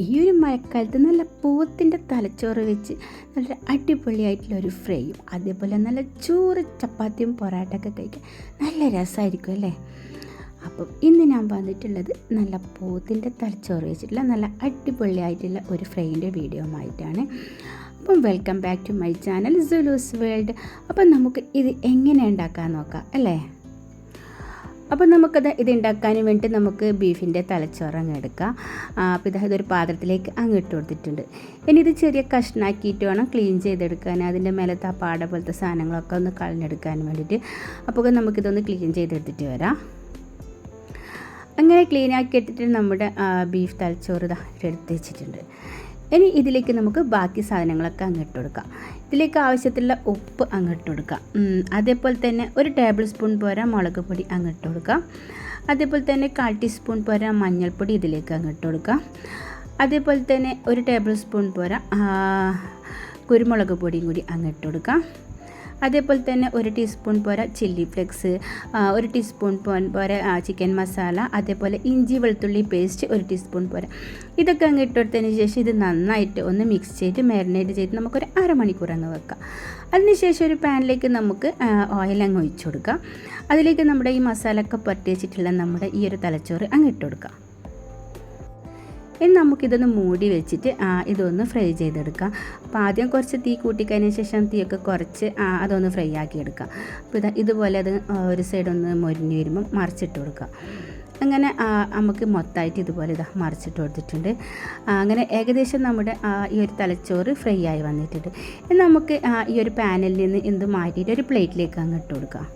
ഈ ഒരു മഴക്കാലത്ത് നല്ല പൂവത്തിന്റെ തലച്ചോറ് വെച്ച് നല്ല അടിപൊളിയായിട്ടുള്ള ഒരു ഫ്രൈയും അതേപോലെ നല്ല ചോറ് ചപ്പാത്തിയും പൊറാട്ടൊക്കെ കഴിക്കാൻ നല്ല രസമായിരിക്കും അല്ലേ? അപ്പം ഇന്ന് ഞാൻ വന്നിട്ടുള്ളത് നല്ല പൂവത്തിന്റെ തലച്ചോറ് വെച്ചിട്ടുള്ള നല്ല അടിപൊളിയായിട്ടുള്ള ഒരു ഫ്രൈന്റെ വീഡിയോ ആയിട്ടാണ് അപ്പം welcome back to my channel Sulu's world. അപ്പം നമുക്ക് ഇത് എങ്ങനെ ഉണ്ടാക്കാൻ നോക്കാം അല്ലേ? അപ്പോൾ നമുക്കത് ഇത് ഉണ്ടാക്കാൻ വേണ്ടി നമുക്ക് ബീഫിന്റെ തലച്ചോറ് അങ്ങ് എടുക്കാം. അപ്പോൾ ഇത് ഇതൊരു പാത്രത്തിലേക്ക് അങ്ങ് ഇട്ട് കൊടുത്തിട്ടുണ്ട്. ഇനി ഇത് ചെറിയ കഷ്ണാക്കിയിട്ട് വേണം ക്ലീൻ ചെയ്തെടുക്കാൻ. അതിന്റെ മേലത്തെ ആ പാട പോലത്തെ സാധനങ്ങളൊക്കെ ഒന്ന് കളഞ്ഞെടുക്കാൻ വേണ്ടിയിട്ട്. അപ്പോൾ നമുക്കിതൊന്ന് ക്ലീൻ ചെയ്തെടുത്തിട്ട് വരാം. അങ്ങനെ ക്ലീൻ ആക്കി എടുത്തിട്ട് നമ്മുടെ ബീഫ് തലച്ചോറ് ഇതാ എടുത്ത് വെച്ചിട്ടുണ്ട്. ഇനി ഇതിലേക്ക് നമുക്ക് ബാക്കി സാധനങ്ങളൊക്കെ അങ്ങിട്ട് കൊടുക്കാം. ഇതിലേക്ക് ആവശ്യത്തിലുള്ള ഉപ്പ് അങ്ങിട്ട് കൊടുക്കാം. അതേപോലെ തന്നെ ഒരു ടേബിൾ സ്പൂൺ പോരാ മുളക് പൊടി അങ്ങിട്ട് കൊടുക്കാം. അതേപോലെ തന്നെ കാൽ ടീസ്പൂൺ പോരാ മഞ്ഞൾപ്പൊടി ഇതിലേക്ക് അങ്ങിട്ട് കൊടുക്കാം. അതേപോലെ തന്നെ ഒരു ടേബിൾ സ്പൂൺ പോരാ കുരുമുളക് പൊടിയും കൂടി അങ്ങിട്ട് കൊടുക്കാം. അതേപോലെ തന്നെ ഒരു ടീസ്പൂൺ പോര ചില്ലി ഫ്ലെക്സ് ഒരു ടീസ്പൂൺ പോര ചിക്കൻ മസാല അതേപോലെ ഇഞ്ചി വെളുത്തുള്ളി പേസ്റ്റ് ഒരു ടീസ്പൂൺ പോര. ഇതൊക്കെ അങ്ങ് ഇട്ടെടുത്തതിന് ശേഷം ഇത് നന്നായിട്ട് ഒന്ന് മിക്സ് ചെയ്ത് മാരിനേറ്റ് ചെയ്ത് നമുക്കൊരു അരമണിക്കൂർ അങ്ങ് വെക്കാം. അതിനുശേഷം ഒരു പാനിലേക്ക് നമുക്ക് ഓയിൽ അങ്ങ് ഒഴിച്ചു കൊടുക്കാം. അതിലേക്ക് നമ്മുടെ ഈ മസാലയൊക്കെ പറ്റി വെച്ചിട്ടുള്ള നമ്മുടെ ഈ ഒരു തലച്ചോറ് അങ്ങ് ഇട്ട് കൊടുക്കാം ഇനി നമുക്കിതൊന്ന് മൂടി വെച്ചിട്ട് ഇതൊന്ന് ഫ്രൈ ചെയ്തെടുക്കാം. അപ്പോൾ ആദ്യം കുറച്ച് തീ കൂട്ടിക്കഴിഞ്ഞ ശേഷം തീയൊക്കെ കുറച്ച് അതൊന്ന് ഫ്രൈ ആക്കി എടുക്കാം അപ്പോൾ ഇതാ ഇതുപോലെ അത് ഒരു സൈഡ് ഒന്ന് മൊരിഞ്ഞ് വരുമ്പം മറിച്ചിട്ട് കൊടുക്കുക അങ്ങനെ നമുക്ക് മൊത്തമായിട്ട് ഇതുപോലെ ഇതാ മറിച്ചിട്ട് കൊടുത്തിട്ടുണ്ട്. അങ്ങനെ ഏകദേശം നമ്മുടെ ഈ ഒരു തലച്ചോറ് ഫ്രൈ ആയി വന്നിട്ടുണ്ട്. ഇനി നമുക്ക് ഈ ഒരു പാനിൽ നിന്ന് എന്ത് മാറ്റിയിട്ട് ഒരു പ്ലേറ്റിലേക്ക് അങ്ങ് ഇട്ട് കൊടുക്കാം.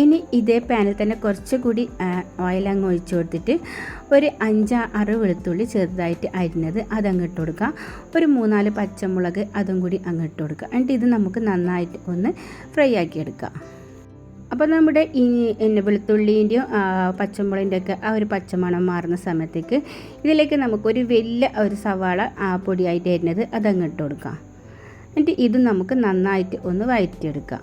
ഇനി ഇതേ പാനിൽ തന്നെ കുറച്ചുകൂടി ഓയിൽ അങ്ങ് ഒഴിച്ചു കൊടുത്തിട്ട് ഒരു അഞ്ച് ആറ് വെളുത്തുള്ളി ചെറുതായിട്ട് അരിഞ്ഞത് അതങ്ങ് ഇട്ട് കൊടുക്കുക. ഒരു മൂന്നാൽ പച്ചമുളക് അതും കൂടി അങ്ങ് ഇട്ട് കൊടുക്കുക. എന്നിട്ട് ഇത് നമുക്ക് നന്നായിട്ട് ഒന്ന് ഫ്രൈ ആക്കി എടുക്കാം. അപ്പോൾ നമ്മുടെ ഈ എന്നെ വെളുത്തുള്ളിന്റെയും പച്ചമുളകിന്റെ ഒക്കെ ആ ഒരു പച്ചമണം മാറുന്ന സമയത്തേക്ക് ഇതിലേക്ക് നമുക്കൊരു വലിയ ഒരു സവാള പൊടിയായിട്ട് അരിഞ്ഞത് അതങ്ങ് ഇട്ട് കൊടുക്കാം. എന്നിട്ട് ഇത് നമുക്ക് നന്നായിട്ട് ഒന്ന് വയറ്റിയെടുക്കാം.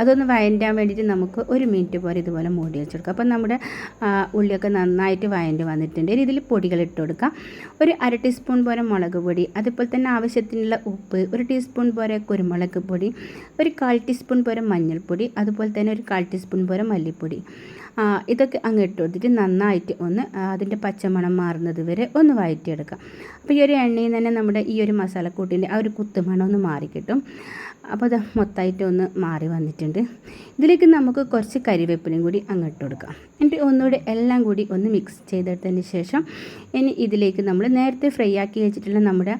അതൊന്ന് വയന്റാൻ വേണ്ടിയിട്ട് നമുക്ക് ഒരു മിനിറ്റ് പോലെ ഇതുപോലെ മൂടി വെച്ചെടുക്കാം. അപ്പം നമ്മുടെ ഉള്ളിയൊക്കെ നന്നായിട്ട് വയന്റ് വന്നിട്ടുണ്ട്. ഇതിൽ പൊടികൾ ഇട്ട് കൊടുക്കാം. ഒരു അര ടീസ്പൂൺ പോലെ മുളക് പൊടി അതുപോലെ തന്നെ ആവശ്യത്തിനുള്ള ഉപ്പ് ഒരു ടീസ്പൂൺ പോലെ കുരുമുളക് പൊടി ഒരു കാൽ ടീസ്പൂൺ പോലെ മഞ്ഞൾപ്പൊടി അതുപോലെ തന്നെ ഒരു കാൽ ടീസ്പൂൺ പോലെ മല്ലിപ്പൊടി. ഇതൊക്കെ അങ്ങ് ഇട്ട് കൊടുത്തിട്ട് നന്നായിട്ട് ഒന്ന് അതിന്റെ പച്ചമണം മാറുന്നത് വരെ ഒന്ന് വഴറ്റിയെടുക്കാം അപ്പോൾ ഈ ഒരു എണ്ണയിൽ തന്നെ നമ്മുടെ ഈ ഒരു മസാലക്കൂട്ടിന്റെ ആ ഒരു കുത്തുമണം ഒന്ന് മാറിക്കിട്ടും. അപ്പോൾ അത് മൊത്തമായിട്ട് ഒന്ന് മാറി വന്നിട്ടുണ്ട്. ഇതിലേക്ക് നമുക്ക് കുറച്ച് കരിവേപ്പിലയും കൂടി അങ്ങോട്ട് കൊടുക്കാം. എന്നിട്ട് ഒന്നുകൂടി എല്ലാം കൂടി ഒന്ന് മിക്സ് ചെയ്തെടുത്തതിന് ശേഷം ഇനി ഇതിലേക്ക് നമ്മൾ നേരത്തെ ഫ്രൈ ആക്കി വെച്ചിട്ടുള്ള നമ്മുടെ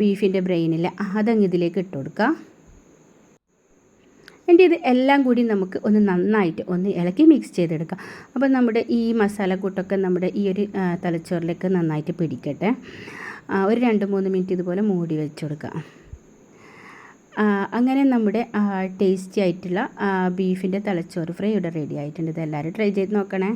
ബീഫിന്റെ ബ്രെയിനില്ല അതങ്ങ് ഇതിലേക്ക് ഇട്ട് കൊടുക്കാം. എന്റെ ഇത് എല്ലാം കൂടി നമുക്ക് ഒന്ന് നന്നായിട്ട് ഒന്ന് ഇളക്കി മിക്സ് ചെയ്തെടുക്കാം. അപ്പോൾ നമ്മുടെ ഈ മസാലക്കൂട്ടൊക്കെ നമ്മുടെ ഈ ഒരു തലച്ചോറിലേക്ക് നന്നായിട്ട് പിടിക്കട്ടെ. ഒരു രണ്ട് മൂന്ന് മിനിറ്റ് ഇതുപോലെ മൂടി വെച്ച് കൊടുക്കാം. അങ്ങനെ നമ്മുടെ ടേസ്റ്റി ആയിട്ടുള്ള ബീഫിന്റെ തലച്ചോറ് ഫ്രൈ ഇവിടെ റെഡി ആയിട്ടുണ്ട്. ഇത് എല്ലാവരും ട്രൈ ചെയ്ത് നോക്കണേ.